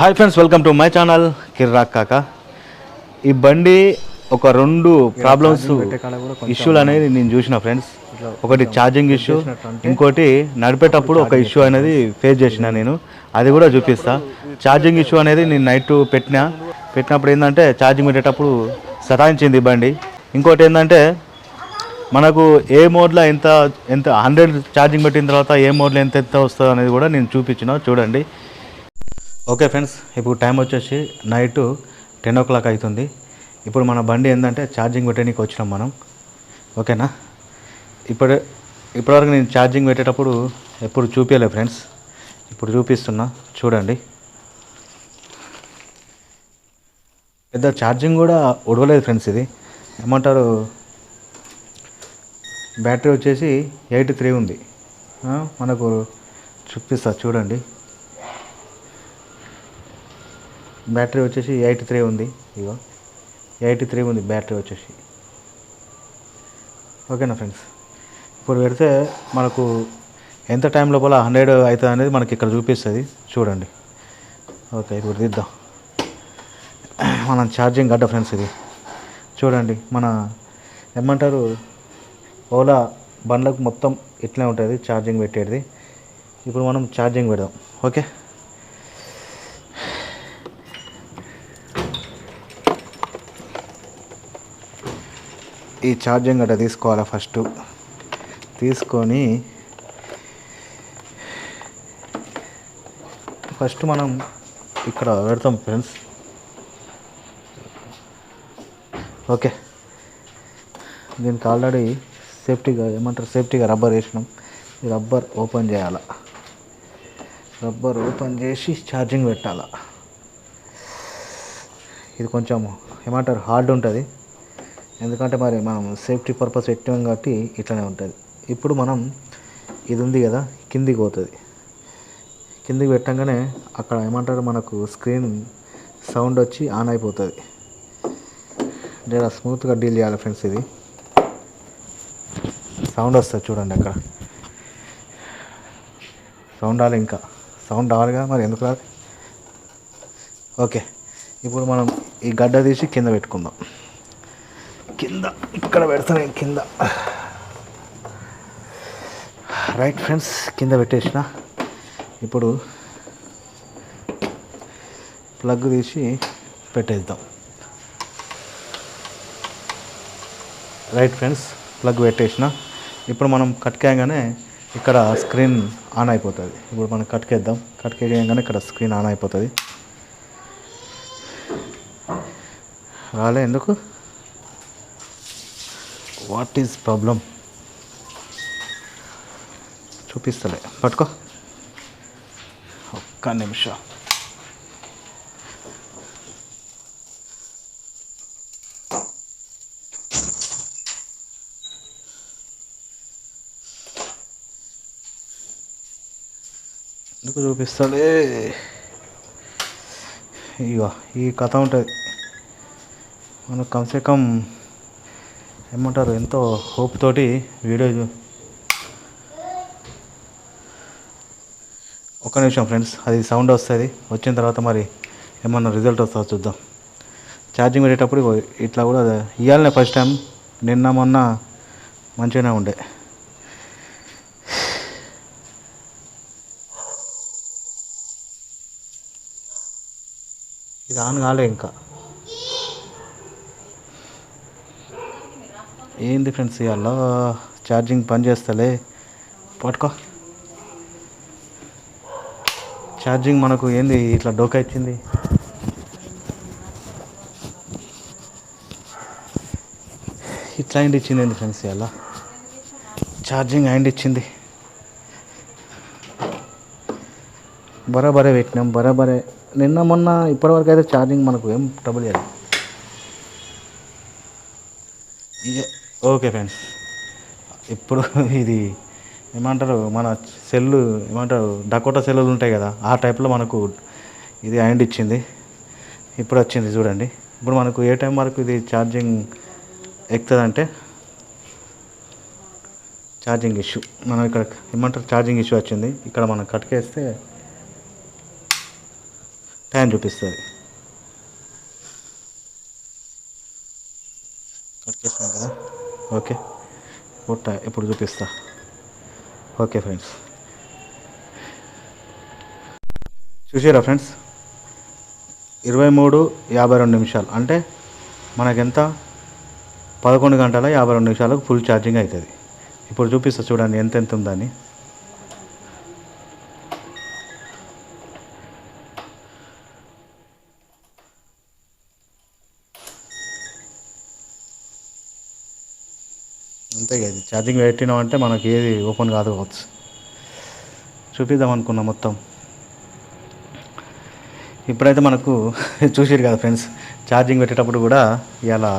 Hi friends welcome to my channel Kirrak Kaka ఈ బండి ఒక రెండు ప్రాబ్లమ్స్ ఇష్యూలు అనేది నేను చూసిన ఫ్రెండ్స్ ఒకటి ఛార్జింగ్ ఇష్యూ ఇంకోటి నడిపేటప్పుడు ఒక ఇష్యూ అనేది ఫేస్ చేసిన నేను. అది కూడా చూపిస్తా. ఛార్జింగ్ ఇష్యూ అనేది నేను నైట్ పెట్టినా. పెట్టినప్పుడు ఏంటంటే ఛార్జింగ్ పెట్టేటప్పుడు సతాయించింది ఈ బండి. ఇంకోటి ఏంటంటే మనకు ఏ మోడ్లో ఎంత ఎంత హండ్రెడ్ ఛార్జింగ్ పెట్టిన తర్వాత ఏ మోడ్లో ఎంత ఎంత వస్తుందో అనేది కూడా నేను చూపించిన. చూడండి. ఓకే ఫ్రెండ్స్ ఇప్పుడు టైం వచ్చేసి నైట్ టెన్ ఓ క్లాక్ అవుతుంది. ఇప్పుడు మన బండి ఏంటంటే ఛార్జింగ్ పెట్టడానికి వచ్చినాం మనం. ఓకేనా? ఇప్పుడు ఇప్పటివరకు నేను ఛార్జింగ్ పెట్టేటప్పుడు ఎప్పుడు చూపించలే ఫ్రెండ్స్. ఇప్పుడు చూపిస్తున్నా చూడండి. పెద్ద ఛార్జింగ్ కూడా ఉడవలేదు ఫ్రెండ్స్ ఇది. ఏమంటారు? బ్యాటరీ వచ్చేసి ఎయిట్ త్రీ ఉంది. మనకు చూపిస్తా చూడండి. బ్యాటరీ వచ్చేసి ఎయిట్ త్రీ ఉంది. ఇగో ఎయిట్ త్రీ ఉంది బ్యాటరీ వచ్చేసి. ఓకేనా ఫ్రెండ్స్? ఇప్పుడు పెడితే మనకు ఎంత టైం లోపల హండ్రెడ్ అవుతుంది అనేది మనకి ఇక్కడ చూపిస్తుంది. చూడండి. ఓకే ఇప్పుడు తీద్దాం మనం ఛార్జింగ్ గడ్డ ఫ్రెండ్స్ ఇది. చూడండి మన ఏమంటారు? ఓలా బండ్లకు మొత్తం ఇట్లే ఉంటుంది ఛార్జింగ్ పెట్టేది. ఇప్పుడు మనం ఛార్జింగ్ పెడదాం. ఓకే? ఈ ఛార్జింగ్ గట్ట తీసుకోవాలి ఫస్ట్. తీసుకొని ఫస్ట్ మనం ఇక్కడ పెడతాం ఫ్రెండ్స్. ఓకే. దీనికి ఆల్రెడీ సేఫ్టీగా ఏమంటారు? సేఫ్టీగా రబ్బర్ వేసినాం. ఈ రబ్బర్ ఓపెన్ చేయాల? రబ్బర్ ఓపెన్ చేసి ఛార్జింగ్ పెట్టాల? ఇది కొంచెం ఏమంటారు? హార్డ్ ఉంటుంది. ఎందుకంటే మరి మనం సేఫ్టీ పర్పస్ పెట్టాం కాబట్టి ఇట్లనే ఉంటుంది. ఇప్పుడు మనం ఇది ఉంది కదా కిందికి పోతుంది. కిందికి పెట్టంగానే అక్కడ ఏమంటారు మనకు స్క్రీన్ సౌండ్ వచ్చి ఆన్ అయిపోతుంది. జర స్మూత్గా డీల్ చేయాలి ఫ్రెండ్స్ ఇది. సౌండ్ వస్తుంది చూడండి అక్కడ. సౌండ్ రాలి ఇంకా. సౌండ్ రావాలిగా మరి ఎందుకు రాదు ఓకే ఇప్పుడు మనం ఈ గడ్డ తీసి కింద పెట్టుకుందాం. కింద ఇక్కడ పెడతాను నేను కింద. రైట్ ఫ్రెండ్స్ కింద పెట్టేసిన. ఇప్పుడు ప్లగ్ తీసి పెట్టేద్దాం. రైట్ ఫ్రెండ్స్ ప్లగ్ పెట్టేసిన. ఇప్పుడు మనం కట్కేయగానే ఇక్కడ స్క్రీన్ ఆన్ అయిపోతుంది. ఇప్పుడు మనం కట్కేద్దాం కట్కేయగానే ఇక్కడ స్క్రీన్ ఆన్ అయిపోతుంది. రాలే ఎందుకు? వాట్ ఈజ్ ప్రాబ్లం చూపిస్తలే. పట్టుకో. ఒక్క నిమిషం. ఎందుకు చూపిస్తాడే ఇగో ఈ కథ ఉంటుంది. మనకు కమ్సే కమ్ ఏమంటారు ఎంతో హోప్ తోటి వీడియో ఒక ఒక్క నిమిషం ఫ్రెండ్స్ అది సౌండ్ వస్తుంది. వచ్చిన తర్వాత మరి ఏమన్నా రిజల్ట్ వస్తుందో చూద్దాం. ఛార్జింగ్ పెట్టేటప్పుడు ఇట్లా కూడా ఇవ్వాలనే ఫస్ట్ టైం నిన్న మొన్న మంచిగానే ఉండే. ఇది ఆన్ కాలే ఇంకా. ఏంది ఫ్రెండ్స్ ఇవాళ ఛార్జింగ్ పని చేస్తలే. పట్టుకో. ఛార్జింగ్ మనకు ఏంది ఇట్లా డోకా ఇచ్చింది? ఇట్లా అండ్ ఇచ్చింది ఏంది ఫ్రెండ్స్ ఇవాళ ఛార్జింగ్ అండ్ ఇచ్చింది. బరాబరే పెట్టినాం బరాబరే. నిన్న మొన్న ఇప్పటివరకు అయితే ఛార్జింగ్ మనకు ఏం ట్రబుల్ లేదు ఇక ఓకే ఫ్రెండ్స్. ఇప్పుడు ఇది ఏమంటారు మన సెల్లు ఏమంటారు డకోటా సెల్లులు ఉంటాయి కదా ఆ టైప్లో మనకు ఇది హ్యాండ్ ఇచ్చింది. ఇప్పుడు వచ్చింది చూడండి. ఇప్పుడు మనకు ఏ టైం వరకు ఇది ఛార్జింగ్ ఎక్కుతుందంటే ఛార్జింగ్ ఇష్యూ మనం ఇక్కడ ఏమంటారు ఛార్జింగ్ ఇష్యూ వచ్చింది. ఇక్కడ మనం కట్కేస్తే టైం చూపిస్తుంది కట్ చేసినాం కదా ఓకే. పుట్ట ఇప్పుడు చూపిస్తా. Okay friends. చూసారా ఫ్రెండ్స్? ఇరవై మూడు యాభై రెండు నిమిషాలు. అంటే మనకెంత? పదకొండు గంటల యాభై రెండు నిమిషాలకు ఫుల్ ఛార్జింగ్ అవుతుంది. ఇప్పుడు చూపిస్తా చూడండి ఎంత ఎంత ఉందని. అంతే కదా ఛార్జింగ్ పెట్టినాం అంటే మనకి ఏది ఓపెన్ కాదు కావచ్చు. చూపిద్దాం అనుకున్నా మొత్తం. ఇప్పుడైతే మనకు చూసారు కదా ఫ్రెండ్స్ ఛార్జింగ్ పెట్టేటప్పుడు కూడా ఇలా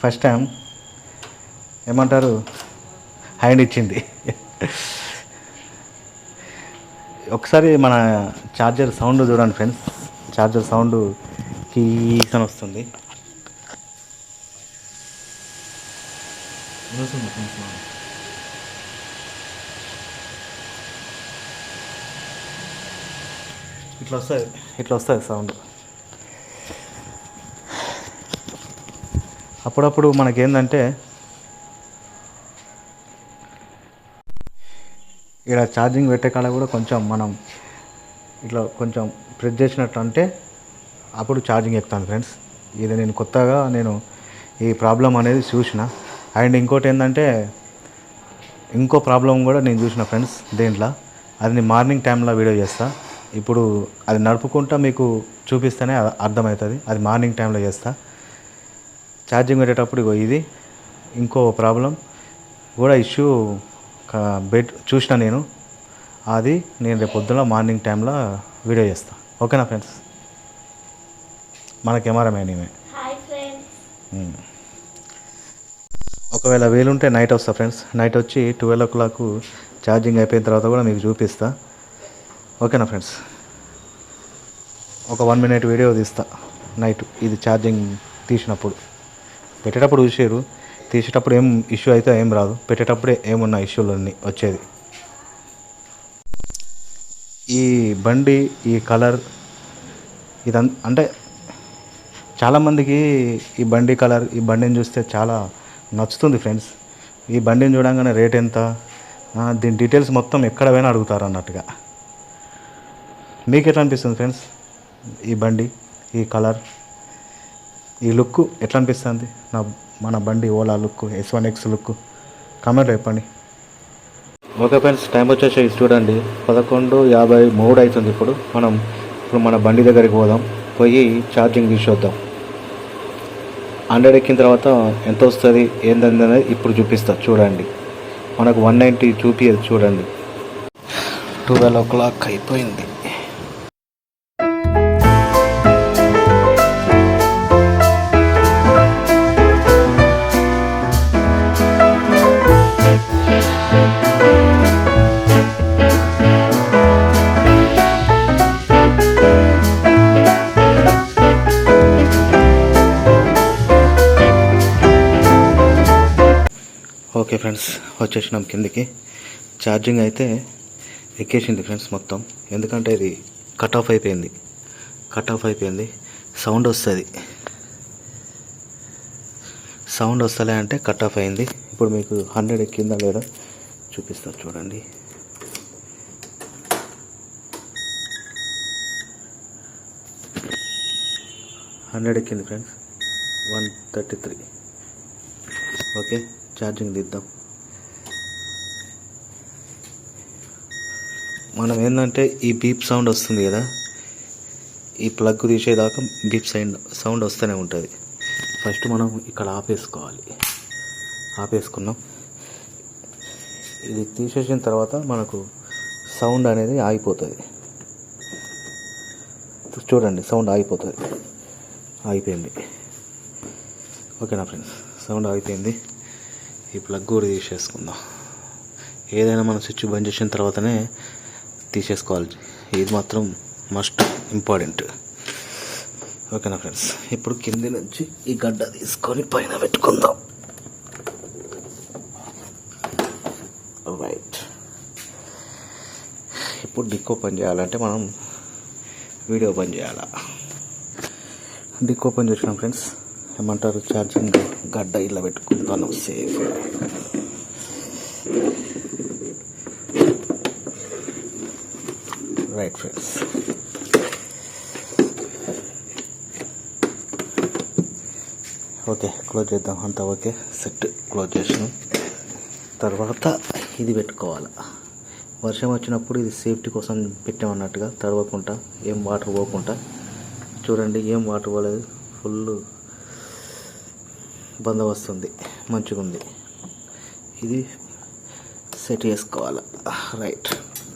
ఫస్ట్ టైం ఏమంటారు? హ్యాండ్ ఇచ్చింది. ఒకసారి మన ఛార్జర్ సౌండ్ చూడండి ఫ్రెండ్స్. ఛార్జర్ సౌండ్ కీసన్ అని No వస్తుంది ఫ్రెండ్స్ మనకి. ఇట్లా వస్తుంది ఇట్లా వస్తుంది సౌండ్ అప్పుడప్పుడు మనకేందంటే ఇక్కడ ఛార్జింగ్ పెట్టే కాడ కూడా కొంచెం మనం ఇట్లా కొంచెం ప్రెస్ చేసినట్టు అంటే అప్పుడు ఛార్జింగ్ ఎక్కుతాను ఫ్రెండ్స్ ఇది నేను కొత్తగా నేను ఈ ప్రాబ్లం అనేది చూసిన. అండ్ ఇంకోటి ఏంటంటే ఇంకో ప్రాబ్లం కూడా నేను చూసిన ఫ్రెండ్స్ దేంట్లో అది నేను మార్నింగ్ టైంలో వీడియో చేస్తా. ఇప్పుడు అది నడుపుకుంటా మీకు చూపిస్తేనే అర్థమవుతుంది. అది మార్నింగ్ టైంలో చేస్తా. ఛార్జింగ్ పెట్టేటప్పుడు ఇగో ఇది. ఇంకో ప్రాబ్లం కూడా ఇష్యూ బెడ్ చూసిన నేను. అది నేను రేపు పొద్దున మార్నింగ్ టైంలో వీడియో చేస్తా. ఓకేనా ఫ్రెండ్స్? మన కెమెరామ్యాన్ ఉమ్. ఒకవేళ వీలుంటే నైట్ వస్తా ఫ్రెండ్స్ నైట్ వచ్చి ట్వెల్వ్ ఓ క్లాక్ ఛార్జింగ్ అయిపోయిన తర్వాత కూడా మీకు చూపిస్తా. ఓకేనా ఫ్రెండ్స్ ఒక వన్ మినిట్ వీడియో తీస్తా. నైట్ ఇది ఛార్జింగ్ తీసినప్పుడు. పెట్టేటప్పుడు చూసారు తీసేటప్పుడు ఏం ఇష్యూ అయితే ఏం రాదు. పెట్టేటప్పుడే ఏమున్న ఇష్యూలు అన్నీ వచ్చేది. ఈ బండి ఈ కలర్ ఇదం అంటే చాలామందికి ఈ బండి కలర్ ఈ బండిని చూస్తే చాలా నచ్చుతుంది ఫ్రెండ్స్. ఈ బండిని చూడంగానే రేట్ ఎంత? దీని డీటెయిల్స్ మొత్తం ఎక్కడ పోయినా అడుగుతారు అన్నట్టుగా. మీకు ఎట్లా అనిపిస్తుంది ఫ్రెండ్స్ ఈ బండి ఈ కలర్? ఈ లుక్ ఎట్లా అనిపిస్తుంది? నా మన బండి Ola look S one X look? కామెంట్లో చెప్పండి. ఓకే ఫ్రెండ్స్ టైం వచ్చేసి చూడండి. పదకొండు యాభై మూడు అవుతుంది ఇప్పుడు. మనం ఇప్పుడు మన బండి దగ్గరికి పోదాం. పోయి ఛార్జింగ్ తీసొద్దాం హండ్రెడ్ ఎక్కిన తర్వాత ఎంత వస్తుంది ఏందని అనేది ఇప్పుడు చూపిస్తా చూడండి. మనకు వన్ నైంటీ చూపించదు చూడండి. ట్వెల్వ్ ఓ క్లాక్ అయిపోయింది. ఫ్రెండ్స్ వచ్చేసినాం కిందికి. ఛార్జింగ్ అయితే ఎక్కేసింది ఫ్రెండ్స్ మొత్తం. ఎందుకంటే ఇది కట్ ఆఫ్ అయిపోయింది. కట్ ఆఫ్ అయిపోయింది. సౌండ్ వస్తుంది. సౌండ్ వస్తలే అంటే కట్ ఆఫ్ అయింది. ఇప్పుడు మీకు హండ్రెడ్ ఎక్కిందా లేదా చూపిస్తారు చూడండి. హండ్రెడ్ ఎక్కింది friends one thirty three okay charging తీద్దాం. మనం ఏంటంటే ఈ బీప్ సౌండ్ వస్తుంది కదా ఈ ప్లగ్ తీసేదాకా బీప్ సౌండ్ సౌండ్ వస్తూనే ఉంటుంది. ఫస్ట్ మనం ఇక్కడ ఆపేసుకోవాలి. ఆపేసుకున్నాం. ఇది తీసేసిన తర్వాత మనకు సౌండ్ అనేది ఆగిపోతుంది. చూడండి సౌండ్ ఆగిపోతుంది. ఆగిపోయింది. ఓకేనా ఫ్రెండ్స్? సౌండ్ ఆగిపోయింది. ఈ ప్లగ్ కూడా తీసేసుకుందాం. ఏదైనా మనం స్విచ్ బంద్ చేసిన తర్వాతనే తీసేసుకోవాలి. ఇది మాత్రం మస్ట్ ఇంపార్టెంట్. ఓకేనా ఫ్రెండ్స్? ఇప్పుడు కింది నుంచి ఈ గడ్డ తీసుకొని పైన పెట్టుకుందాం. రైట్ ఇప్పుడు డిక్ ఓపెన్ చేయాలంటే మనం వీడియో ఓపెన్ చేయాలా? డిక్ ఓపెన్ చేసినాం ఫ్రెండ్స్. ఏమంటారు? ఛార్జింగ్ గడ్డ ఇలా పెట్టుకుంటాను safe right friends okay close చేద్దాం. అంతా ఓకే సెట్ క్లోజ్ చేసినాం. తర్వాత ఇది పెట్టుకోవాలి? వర్షం వచ్చినప్పుడు ఇది సేఫ్టీ కోసం పెట్టామన్నట్టుగా తడవకుండా ఏం వాటర్ పోకుండా. చూడండి ఏం వాటర్ పోలేదు. ఫుల్ బందోబస్తు ఉంది మంచిగా ఉంది ఇది సెట్ చేసుకోవాలి. రైట్.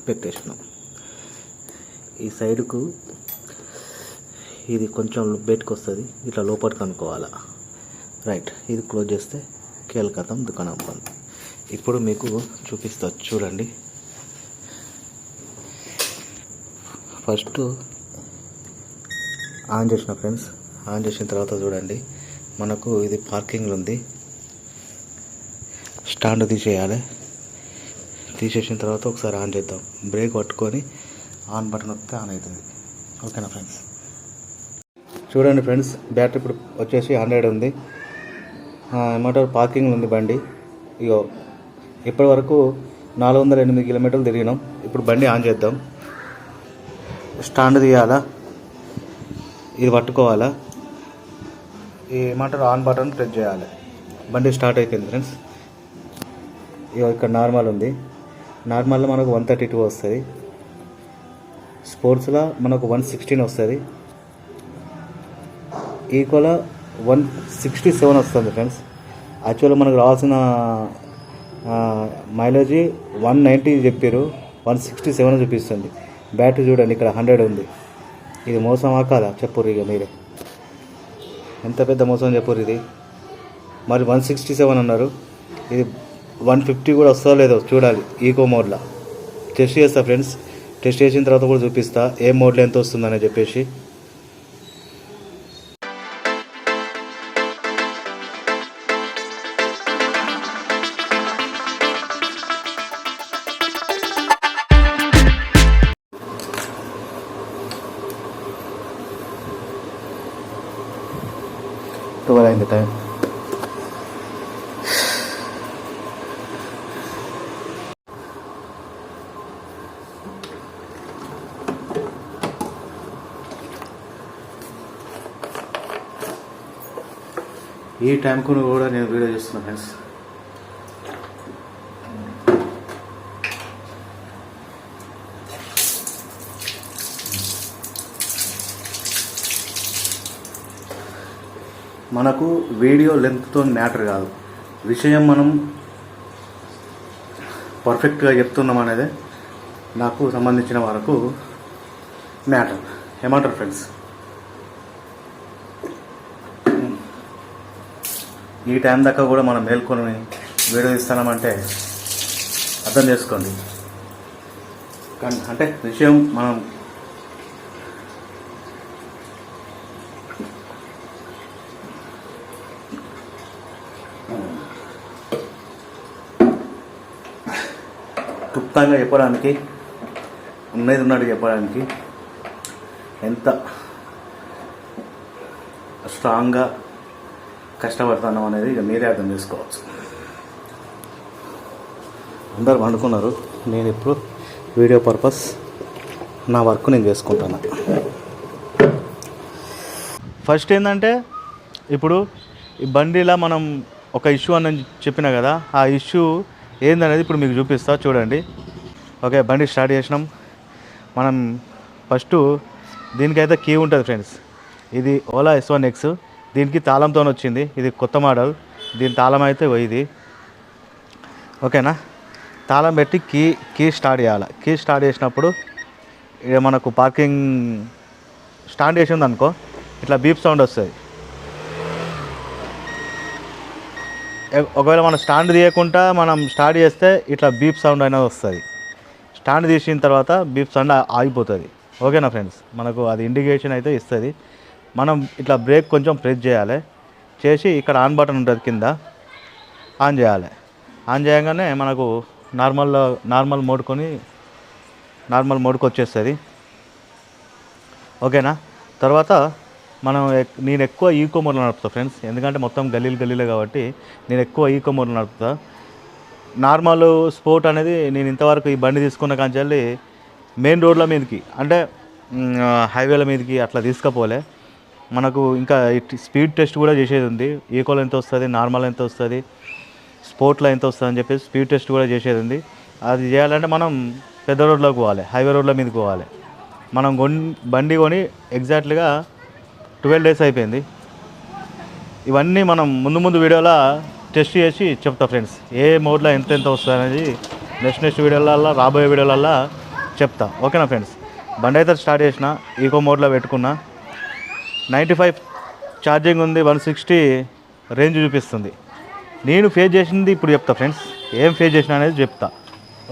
పెట్టేసినాం. ఈ సైడ్కు ఇది కొంచెం బయటకు వస్తుంది. ఇట్లా లోపలికి అనుకోవాలా. రైట్. ఇది క్లోజ్ చేస్తే కేల్కతం దుకాణం బంద్. ఇప్పుడు మీకు చూపిస్తా. చూడండి. ఫస్ట్ ఆన్ చేసిన ఫ్రెండ్స్. ఆన్ చేసిన తర్వాత చూడండి. మనకు ఇది పార్కింగ్లో ఉంది స్టాండ్ తీసేయాలి. తీసేసిన తర్వాత ఒకసారి ఆన్ చేద్దాం. బ్రేక్ పట్టుకొని ఆన్ బటన్ వస్తే ఆన్ అవుతుంది. ఓకేనా ఫ్రెండ్స్ చూడండి ఫ్రెండ్స్ బ్యాటరీ ఇప్పుడు వచ్చేసి హండ్రెడ్ ఉంది. ఏమంటారు? పార్కింగ్ ఉంది బండి. ఇగో ఇప్పటి వరకు నాలుగు వందల ఎనిమిది కిలోమీటర్లు తిరిగినాం. ఇప్పుడు బండి ఆన్ చేద్దాం. స్టాండ్ తీయాలా? ఇది పట్టుకోవాలా? ఏమంటారు ఆన్ బటన్ ప్రెస్ చేయాలి. బండి స్టార్ట్ అయిపోయింది ఫ్రెండ్స్ ఇగో ఇక్కడ నార్మల్ ఉంది. నార్మల్లో మనకు వన్ థర్టీ టూ వస్తుంది స్పోర్ట్స్లో మనకు వన్ సిక్స్టీన్ వస్తుంది. ఈక్వల్ వన్ సిక్స్టీ సెవెన్ వస్తుంది ఫ్రెండ్స్ యాక్చువల్గా మనకు రావాల్సిన మైలేజీ వన్ నైంటీ చెప్పారు వన్ సిక్స్టీ సెవెన్ చూపిస్తుంది. బ్యాటరీ చూడండి ఇక్కడ హండ్రెడ్ ఉంది. ఇది మోసమా కాదా? చెప్పురు ఇక మీరే. ఎంత పెద్ద మోసం చెప్పారు ఇది? మరి వన్ సిక్స్టీ సెవెన్ అన్నారు. ఇది వన్ ఫిఫ్టీ కూడా వస్తుందో లేదో చూడాలి ఈకో మోడ్లో. టెస్ట్ చేస్తా ఫ్రెండ్స్ టెస్ట్ చేసిన తర్వాత కూడా చూపిస్తా ఏ మోడ్లో ఎంత వస్తుందని చెప్పేసి. ట్వెల్వ్ అయింది టైం ఈ టైంకు కూడా నేను వీడియో చేస్తున్నాను ఫ్రెండ్స్ మనకు వీడియో లెంత్తో మ్యాటర్ కాదు. విషయం మనం పర్ఫెక్ట్గా చెప్తున్నాం అనేది నాకు సంబంధించిన వరకు మ్యాటర్. ఏమంటారు ఫ్రెండ్స్? ఈ టైం దాకా కూడా మనం మేల్కొని వీడియో ఇస్తామంటే అర్థం చేసుకోండి. అంటే విషయం మనం క్లుప్తంగా చెప్పడానికి ఉన్నది ఉన్నట్టు చెప్పడానికి ఎంత స్ట్రాంగ్గా కష్టపడుతున్నాం అనేది ఇక మీరే అర్థం చేసుకోవచ్చు. అందరు పండుకున్నారు. నేను ఇప్పుడు వీడియో పర్పస్ నా వర్క్ నేను చేసుకుంటాను. ఫస్ట్ ఏంటంటే ఇప్పుడు ఈ బండిలా మనం ఒక ఇష్యూ అని చెప్పిన కదా ఆ ఇష్యూ ఏందనేది ఇప్పుడు మీకు చూపిస్తా చూడండి. ఓకే బండి స్టార్ట్ చేసినాం. మనం ఫస్ట్ దీనికైతే కీ ఉంటుంది ఫ్రెండ్స్. ఇది ఓలా ఎస్ వన్ ఎక్స్ దీనికి తాళంతో వచ్చింది. ఇది కొత్త మోడల్. దీని తాళం అయితే ఇది ఓకేనా? తాళం పెట్టి కీ కీ స్టార్ట్ చేయాలి. కీ స్టార్ట్ చేసినప్పుడు ఇక మనకు పార్కింగ్ స్టాండ్ చేసింది అనుకో ఇట్లా బీప్ సౌండ్ వస్తుంది. ఒకవేళ మనం స్టాండ్ తీయకుండా మనం స్టార్ట్ చేస్తే ఇట్లా బీప్ సౌండ్ అనేది వస్తుంది. స్టాండ్ తీసిన తర్వాత బీప్ సౌండ్ ఆగిపోతుంది. ఓకేనా ఫ్రెండ్స్? మనకు అది ఇండికేషన్ అయితే ఇస్తుంది. మనం ఇట్లా బ్రేక్ కొంచెం ప్రెస్ చేయాలి. చేసి ఇక్కడ ఆన్ బటన్ ఉంటుంది కింద. ఆన్ చేయాలి. ఆన్ చేయగానే మనకు నార్మల్ నార్మల్ మోడ్కొని నార్మల్ మోడ్కి వచ్చేస్తుంది. ఓకేనా? తర్వాత మనం నేను ఎక్కువ ఈకో మోడ్లో నడుపుతా ఫ్రెండ్స్. ఎందుకంటే మొత్తం గల్లీలు గల్లీలే కాబట్టి నేను ఎక్కువ ఈకో మోడ్లో నడుపుతా. నార్మల్ స్పోర్ట్ అనేది నేను ఇంతవరకు ఈ బండి తీసుకున్న కాంచెల్లి మెయిన్ రోడ్ల మీదకి అంటే హైవేల మీదకి అట్లా తీసుకపోలే. మనకు ఇంకా స్పీడ్ టెస్ట్ కూడా చేసేది ఉంది. ఈకోలో ఎంత వస్తుంది నార్మల్ ఎంత వస్తుంది స్పోర్ట్లో ఎంత వస్తుంది అని చెప్పేసి స్పీడ్ టెస్ట్ కూడా చేసేది ఉంది. అది చేయాలంటే మనం పెద్ద రోడ్లోకి పోవాలి హైవే రోడ్ల మీదకి పోవాలి. మనం కొన్ బండి కొని ఎగ్జాక్ట్లీగా ట్వెల్వ్ డేస్ అయిపోయింది. ఇవన్నీ మనం ముందు ముందు వీడియోలో టెస్ట్ చేసి చెప్తా ఫ్రెండ్స్ ఏ మోడ్లో ఎంత ఎంత వస్తుంది అనేది నెక్స్ట్ నెక్స్ట్ వీడియోలల్లో రాబోయే వీడియోలల్లో చెప్తా. ఓకేనా ఫ్రెండ్స్? బండి అయితే స్టార్ట్ చేసిన ఈకో మోడ్లో పెట్టుకున్నా. నైంటీ ఫైవ్ ఛార్జింగ్ ఉంది వన్ సిక్స్టీ రేంజ్ చూపిస్తుంది. నేను ఫేస్ చేసింది ఇప్పుడు చెప్తా ఫ్రెండ్స్ ఏం ఫేస్ చేసిన అనేది చెప్తా.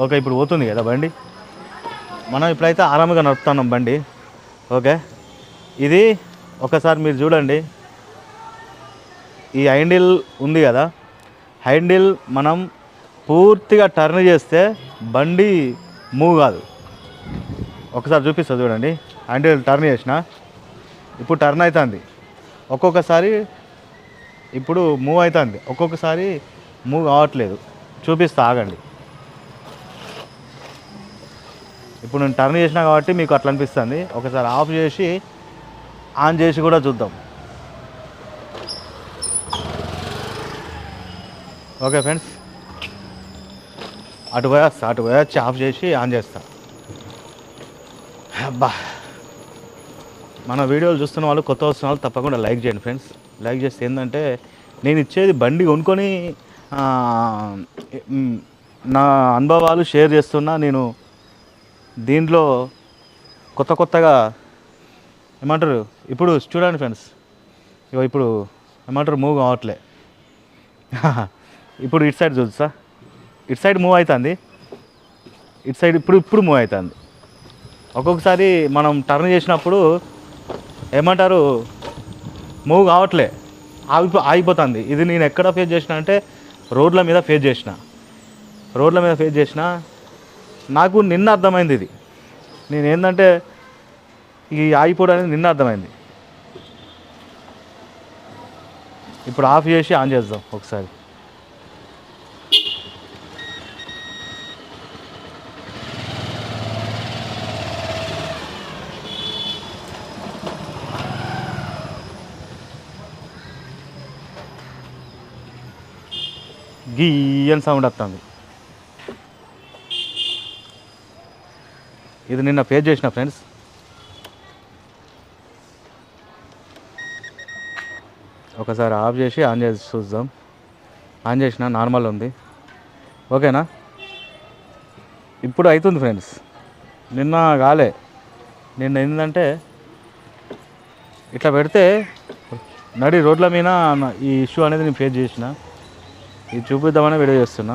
ఓకే ఇప్పుడు పోతుంది కదా బండి? మనం ఇప్పుడైతే ఆరాముగా నడుపుతున్నాం బండి. ఓకే ఇది ఒకసారి మీరు చూడండి. ఈ ఐండిల్ ఉంది కదా హైండిల్ మనం పూర్తిగా టర్న్ చేస్తే బండి మూవ్ కాదు. ఒకసారి చూపిస్తా చూడండి. హ్యాండిల్ టర్న్ చేసిన. ఇప్పుడు టర్న్ అవుతుంది ఒక్కొక్కసారి ఇప్పుడు మూవ్ అవుతుంది ఒక్కొక్కసారి మూవ్ కావట్లేదు. చూపిస్తా ఆగండి. ఇప్పుడు నేను టర్న్ చేసినా కాబట్టి మీకు అట్లా అనిపిస్తుంది. ఒకసారి ఆఫ్ చేసి ఆన్ చేసి కూడా చూద్దాం. Okay friends. అటు పోయేస్తా అటు పోయొచ్చి ఆఫ్ చేసి ఆన్ చేస్తా. అబ్బా. మన వీడియోలు చూస్తున్న వాళ్ళు కొత్త వస్తున్న వాళ్ళు తప్పకుండా లైక్ చేయండి ఫ్రెండ్స్. లైక్ చేస్తే ఏంటంటే నేను ఇచ్చేది బండి కొనుక్కొని నా అనుభవాలు షేర్ చేస్తున్నా. నేను దీంట్లో కొత్త కొత్తగా ఏమంటారు ఇప్పుడు చూడండి ఫ్రెండ్స్. ఇగో ఇప్పుడు ఏమంటారు మూవ్ కావట్లే ఇప్పుడు ఇటు సైడ్ చూస్తా ఇటు సైడ్ మూవ్ అవుతుంది. ఇటు సైడ్ ఇప్పుడు ఇప్పుడు మూవ్ అవుతుంది. ఒక్కొక్కసారి మనం టర్న్ చేసినప్పుడు ఏమంటారు మూవ్ కావట్లే. ఆగిపో ఆగిపోతుంది. ఇది నేను ఎక్కడ ఫేస్ చేసిన అంటే రోడ్ల మీద ఫేస్ చేసిన. రోడ్ల మీద ఫేస్ చేసిన నాకు నిన్న అర్థమైంది ఇది. నేను ఏంటంటే ఈ ఆగిపోవడం అనేది నిన్న అర్థమైంది. ఇప్పుడు ఆఫ్ చేసి ఆన్ చేద్దాం ఒకసారి. గీ అని సౌండ్ వస్తుంది. ఇది నిన్న ఫేస్ చేసిన ఫ్రెండ్స్. ఒకసారి ఆఫ్ చేసి ఆన్ చేసి చూద్దాం. ఆన్ చేసిన నార్మల్ ఉంది. ఓకేనా? ఇప్పుడు అవుతుంది ఫ్రెండ్స్. నిన్న కాలే. నిన్న ఏంటంటే ఇట్లా పెడితే నడి రోడ్ల మీద ఈ ఇష్యూ అనేది నేను ఫేస్ చేసిన. ఇది చూపిద్దామని వీడియో చేస్తున్నా.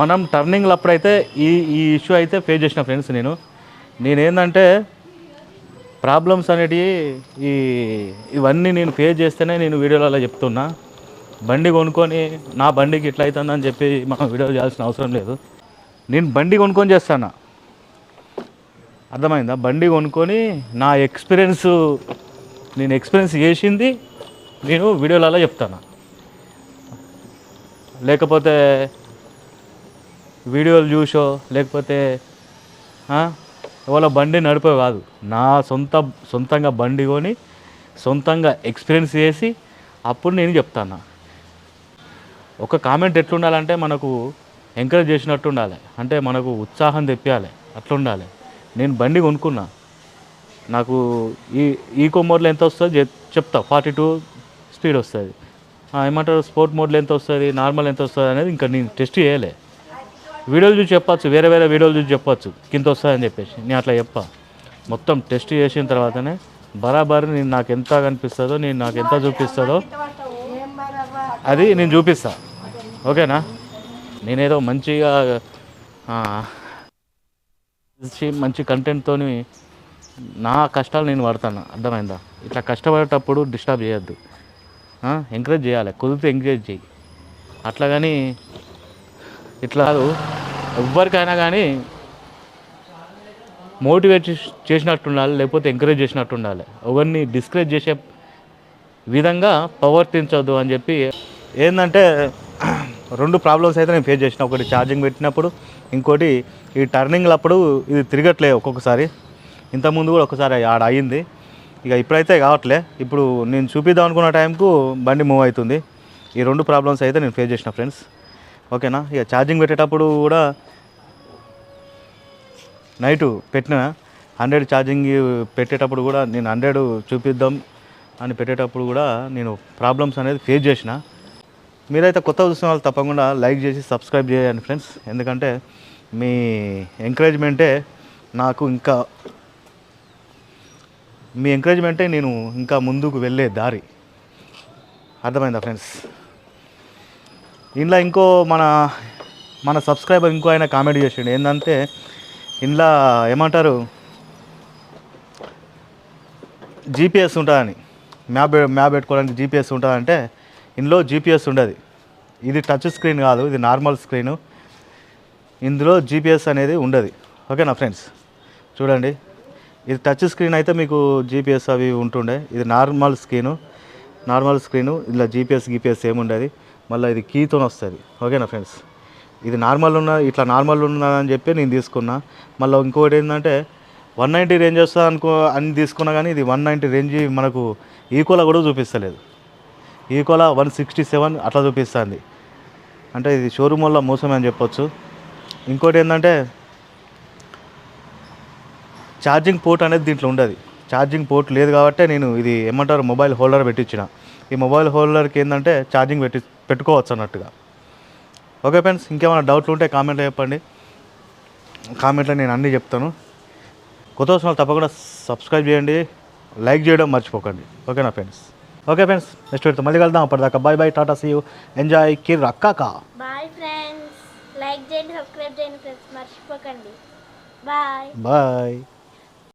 మనం టర్నింగ్లు అప్పుడైతే ఈ ఈ ఇష్యూ అయితే ఫేస్ చేసిన ఫ్రెండ్స్ నేను. నేనేందంటే ప్రాబ్లమ్స్ అనేటివి ఈ ఇవన్నీ నేను ఫేస్ చేస్తేనే నేను వీడియోలలో చెప్తున్నా. బండి కొనుక్కొని నా బండికి ఇట్లా అవుతుందని చెప్పి మనం వీడియో చేయాల్సిన అవసరం లేదు. నేను బండి కొనుక్కొని చేస్తాను? అర్థమైందా? బండి కొనుక్కొని నా ఎక్స్పీరియన్స్ నేను ఎక్స్పీరియన్స్ చేసింది నేను వీడియోలలో చెప్తాను. లేకపోతే వీడియోలు చూసో లేకపోతే ఆ, బండి నడిపే కాదు. నా సొంత సొంతంగా బండి కొని సొంతంగా ఎక్స్పీరియన్స్ చేసి అప్పుడు నేను చెప్తాను. ఒక కామెంట్ ఎట్లుండాలంటే మనకు ఎంకరేజ్ చేసినట్టు ఉండాలి. అంటే మనకు ఉత్సాహం తెప్పియాలి. అట్లుండాలి. నేను బండి కొనుక్కున్నా. నాకు ఈ ఈకో మోడ్లో ఎంత వస్తుందో చెప్- చెప్తా ఫార్టీ టూ స్పీడ్ వస్తుంది ఏమంటారు స్పోర్ట్ మోడ్లో ఎంత వస్తుంది నార్మల్ ఎంత వస్తుంది అనేది ఇంకా నేను టెస్ట్ చేయలే. వీడియోలు చూసి చెప్పచ్చు వేరే వేరే వీడియోలు చూసి చెప్పచ్చు కింద వస్తుందని చెప్పేసి. నేను అట్లా చెప్పా. మొత్తం టెస్ట్ చేసిన తర్వాతనే బరాబర్ నేను నాకు ఎంత కనిపిస్తుందో నేను నాకు ఎంత చూపిస్తుందో అది నేను చూపిస్తా. ఓకేనా? నేనేదో మంచిగా మంచి మంచి కంటెంట్తోని నా కష్టాలు నేను పడతాను. అర్థమైందా? ఇట్లా కష్టపడేటప్పుడు డిస్టర్బ్ చేయొద్దు. ఎంకరేజ్ చేయాలి. కుదిరితే ఎంకరేజ్ చేయి. అట్లా కానీ ఇట్లా కాదు. ఎవరికైనా కానీ మోటివేట్ చేసినట్టు ఉండాలి లేకపోతే ఎంకరేజ్ చేసినట్టు ఉండాలి ఎవరిని డిస్కరేజ్ చేసే విధంగా ప్రవర్తించవద్దు అని చెప్పి ఏంటంటే రెండు ప్రాబ్లమ్స్ అయితే నేను ఫేస్ చేసిన. ఒకటి ఛార్జింగ్ పెట్టినప్పుడు ఇంకోటి ఈ టర్నింగ్లప్పుడు ఇది తిరగట్లేదు ఒక్కొక్కసారి. ఇంతకుముందు కూడా ఒకసారి ఆడ అయ్యింది. ఇక ఇప్పుడైతే కావట్లే. ఇప్పుడు నేను చూపిద్దాం అనుకున్న టైంకు బండి మూవ్ అవుతుంది. ఈ రెండు ప్రాబ్లమ్స్ అయితే నేను ఫేస్ చేసిన ఫ్రెండ్స్. ఓకేనా? ఇక ఛార్జింగ్ పెట్టేటప్పుడు కూడా నైట్ పెట్టిన. హండ్రెడ్ ఛార్జింగ్ పెట్టేటప్పుడు కూడా నేను హండ్రెడ్ చూపిద్దాం అని పెట్టేటప్పుడు కూడా నేను ప్రాబ్లమ్స్ అనేది ఫేస్ చేసిన. మీరైతే కొత్త చూసిన వాళ్ళు తప్పకుండా లైక్ చేసి సబ్స్క్రైబ్ చేయండి ఫ్రెండ్స్. ఎందుకంటే మీ ఎంకరేజ్మెంటే నాకు ఇంకా మీ ఎంకరేజ్మెంటే నేను ఇంకా ముందుకు వెళ్ళే దారి. అర్థమైందా ఫ్రెండ్స్ ఇంట్లో ఇంకో మన మన సబ్స్క్రైబర్ ఇంకో ఆయన కామెంట్ చేసిండు. ఏంటంటే ఇంట్లో ఏమంటారు? జీపీఎస్ ఉంటుందని. మ్యాప్ మ్యాప్ పెట్టుకోవడానికి జీపీఎస్ ఉంటుందంటే ఇందులో జీపీఎస్ ఉండదు. ఇది టచ్ స్క్రీన్ కాదు ఇది నార్మల్ స్క్రీను ఇందులో జీపీఎస్ అనేది ఉండదు. ఓకేనా ఫ్రెండ్స్ చూడండి. ఇది టచ్ స్క్రీన్ అయితే మీకు జీపీఎస్ అవి ఉంటుండే. ఇది నార్మల్ స్క్రీను. నార్మల్ స్క్రీను ఇలా జీపీఎస్ గీపీఎస్ ఏముండేది మళ్ళీ ఇది కీతో వస్తుంది. ఓకేనా ఫ్రెండ్స్? ఇది నార్మల్ ఉన్న ఇట్లా నార్మల్ ఉన్నదని చెప్పి నేను తీసుకున్నా. మళ్ళీ ఇంకోటి ఏంటంటే వన్ నైంటీ రేంజ్ వస్తుంది అనుకో అని తీసుకున్నా కానీ ఇది వన్ నైంటీ రేంజ్ మనకు ఈకోలా కూడా చూపిస్తలేదు. ఈకోలా వన్ సిక్స్టీ సెవెన్ అట్లా చూపిస్తుంది. అంటే ఇది షోరూమ్ వల్ల మోసమే అని చెప్పొచ్చు. ఇంకోటి ఏంటంటే ఛార్జింగ్ పోర్ట్ అనేది దీంట్లో ఉండదు. ఛార్జింగ్ పోర్ట్ లేదు కాబట్టి నేను ఇది ఏమంటారు మొబైల్ హోల్డర్ పెట్టించిన. ఈ మొబైల్ హోల్డర్కి ఏంటంటే ఛార్జింగ్ పెట్టి పెట్టుకోవచ్చు అన్నట్టుగా. ఓకే ఫ్రెండ్స్ ఇంకేమైనా డౌట్లు ఉంటే కామెంట్లో చెప్పండి. కామెంట్లో నేను అన్నీ చెప్తాను. కొత్త వచ్చిన తప్పకుండా సబ్స్క్రైబ్ చేయండి లైక్ చేయడం మర్చిపోకండి. ఓకేనా ఫ్రెండ్స్? ఓకే ఫ్రెండ్స్ నెక్స్ట్ వీడితో మళ్ళీ కలుద్దాం. అప్పటిదాకా bye bye tata see you enjoy కిర్ అక్కాకా. బాయ్ ఫ్రెండ్స్ లైక్ చేయండి సబ్స్క్రైబ్ చేయండి ఫ్రెండ్స్ మర్చిపోకండి. Bye bye